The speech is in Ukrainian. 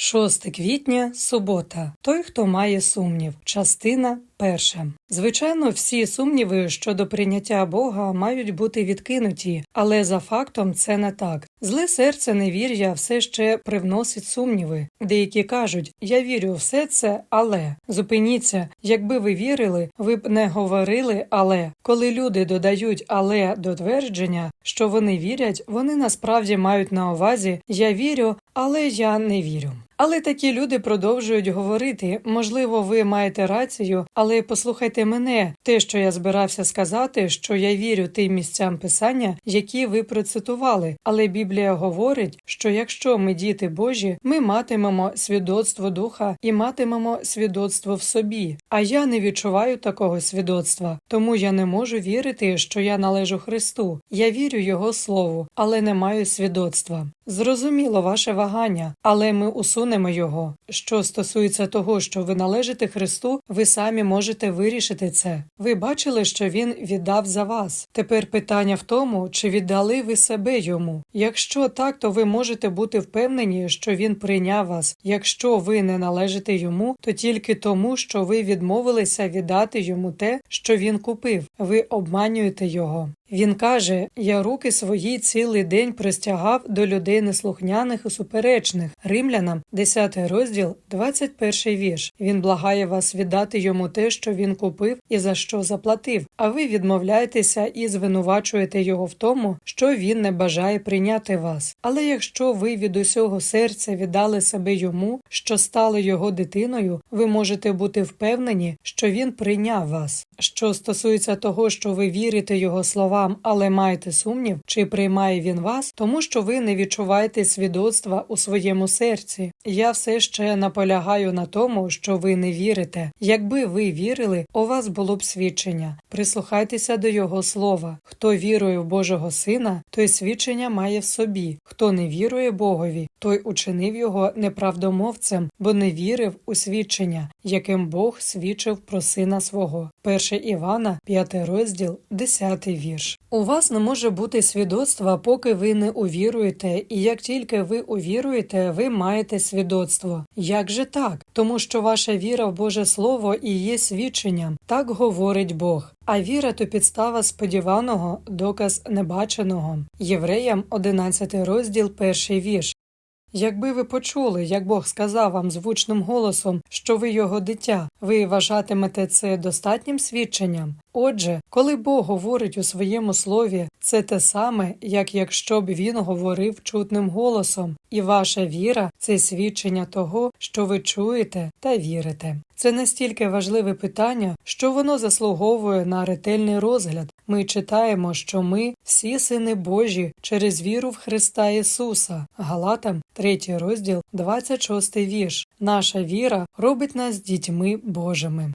6 квітня, субота. Той, хто має сумнів. Частина перша. Звичайно, всі сумніви щодо прийняття Бога мають бути відкинуті, але за фактом це не так. Зле серце невір'я все ще привносить сумніви. Деякі кажуть: я вірю все це, але зупиніться, якби ви вірили, ви б не говорили але. Коли люди додають але до твердження, що вони вірять, вони насправді мають на увазі я вірю, але я не вірю. Але такі люди продовжують говорити. Можливо, ви маєте рацію, але послухайте мене, те, що я збирався сказати, що я вірю тим місцям писання, які ви процитували. Але Біблія говорить, що якщо ми діти Божі, ми матимемо свідоцтво духа і матимемо свідоцтво в собі. А я не відчуваю такого свідоцтва, тому я не можу вірити, що я належу Христу. Я вірю Його слову, але не маю свідоцтва. Зрозуміло ваше вагання, але ми усунемо його. Що стосується того, що ви належите Христу, ви самі можете вирішити це. Ви бачили, що він віддав за вас. Тепер питання в тому, чи віддали ви себе йому. Якщо так, то ви можете бути впевнені, що він прийняв вас. Якщо ви не належите йому, то тільки тому, що ви відмовилися віддати йому те, що він купив. Ви обманюєте його. Він каже: Я руки свої цілий день простягав до людей неслухняних і суперечних. Римлянам, 10 розділ, 21 вірш. Він благає вас віддати йому те, що він купив і за що заплатив. А ви відмовляєтеся і звинувачуєте його в тому, що він не бажає прийняти вас. Але якщо ви від усього серця віддали себе йому, що стали його дитиною, ви можете бути впевнені, що він прийняв вас. Що стосується того, що ви вірите його словам, але маєте сумнів, чи приймає він вас, тому що ви не відчуваєте свідоцтва у своєму серці. Я все ще наполягаю на тому, що ви не вірите. Якби ви вірили, у вас було б свідчення. Прислухайтеся до його слова. Хто вірує в Божого Сина, той свідчення має в собі. Хто не вірує Богові, той учинив його неправдомовцем, бо не вірив у свідчення, яким Бог свідчив про сина свого. 1 Івана, 5 розділ, 10 вірш. У вас не може бути свідоцтва, поки ви не увіруєте, і як тільки ви увіруєте, ви маєте свідоцтво. Як же так? Тому що ваша віра в Боже Слово і є свідченням, так говорить Бог. А віра то підстава сподіваного, доказ небаченого. Євреям 11 розділ, перший вірш. Якби ви почули, як Бог сказав вам звучним голосом, що ви його дитя, ви вважатимете це достатнім свідченням. Отже, коли Бог говорить у своєму слові, це те саме, як якщо б він говорив чутним голосом, і ваша віра це свідчення того, що ви чуєте та вірите. Це настільки важливе питання, що воно заслуговує на ретельний розгляд. Ми читаємо, що ми всі сини Божі через віру в Христа Ісуса. Галатам, 3 розділ, 26 вірш. Наша віра робить нас дітьми Божими.